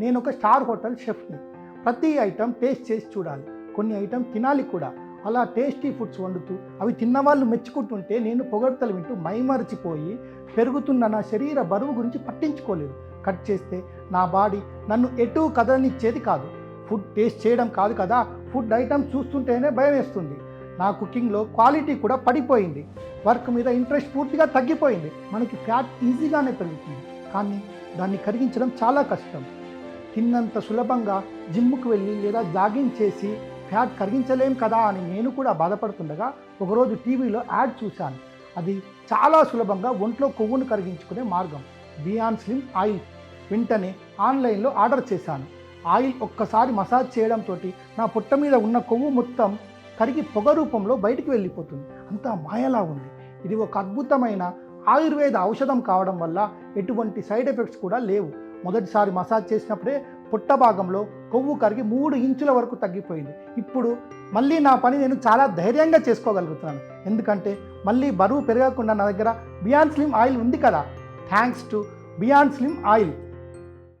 నేను ఒక star hotel షెఫ్ని. ప్రతి ఐటెం టేస్ట్ చేసి చూడాలి. కొన్ని ఐటెం తినాలి కూడా. అలా టేస్టీ ఫుడ్స్ వండుతూ అవి తిన్నవాళ్ళు మెచ్చుకుంటుంటే నేను పొగడ్తలు వింటూ మైమరిచిపోయి పెరుగుతున్న నా శరీర బరువు గురించి పట్టించుకోలేదు. కట్ చేస్తే నా బాడీ నన్ను ఎటు కదలనిచ్చేది కాదు. ఫుడ్ టేస్ట్ చేయడం కాదు కదా? ఫుడ్ ఐటమ్స్ చూస్తుంటేనే భయం వేస్తుంది. నా కుకింగ్లో క్వాలిటీ కూడా పడిపోయింది. వర్క్ మీద ఇంట్రెస్ట్ పూర్తిగా తగ్గిపోయింది. మనకి ఫ్యాట్ ఈజీగానే పెరుగుతుంది. కానీ దాన్ని కరిగించడం చాలా కష్టం. తిన్నంత సులభంగా జిమ్కి వెళ్ళి లేదా జాగింగ్ చేసి ఫ్యాట్ కరిగించలేం కదా అని నేను కూడా బాధపడుతుండగా ఒకరోజు టీవీలో యాడ్ చూశాను. అది చాలా సులభంగా ఒంట్లో కొవ్వును కరిగించుకునే మార్గం. బియాన్ స్లిమ్ ఆయిల్. వెంటనే ఆన్లైన్లో ఆర్డర్ చేశాను. ఆయిల్ ఒక్కసారి మసాజ్ చేయడంతో నా పుట్ట మీద ఉన్న కొవ్వు మొత్తం కరిగి పొగ రూపంలో బయటికి వెళ్ళిపోతుంది. అంతా మాయలా ఉంది. ఇది ఒక అద్భుతమైన ఆయుర్వేద ఔషధం కావడం వల్ల ఎటువంటి సైడ్ ఎఫెక్ట్స్ కూడా లేవు. మొదటిసారి మసాజ్ చేసినప్పుడే పుట్ట భాగంలో కొవ్వు కరిగి మూడు ఇంచుల వరకు తగ్గిపోయింది. ఇప్పుడు మళ్ళీ నా పని నేను చాలా ధైర్యంగా చేసుకోగలుగుతున్నాను. ఎందుకంటే మళ్ళీ బరువు పెరగకుండా నా దగ్గర బియాన్ స్లిమ్ ఆయిల్ ఉంది కదా. థ్యాంక్స్ టు బియాన్ స్లిమ్ ఆయిల్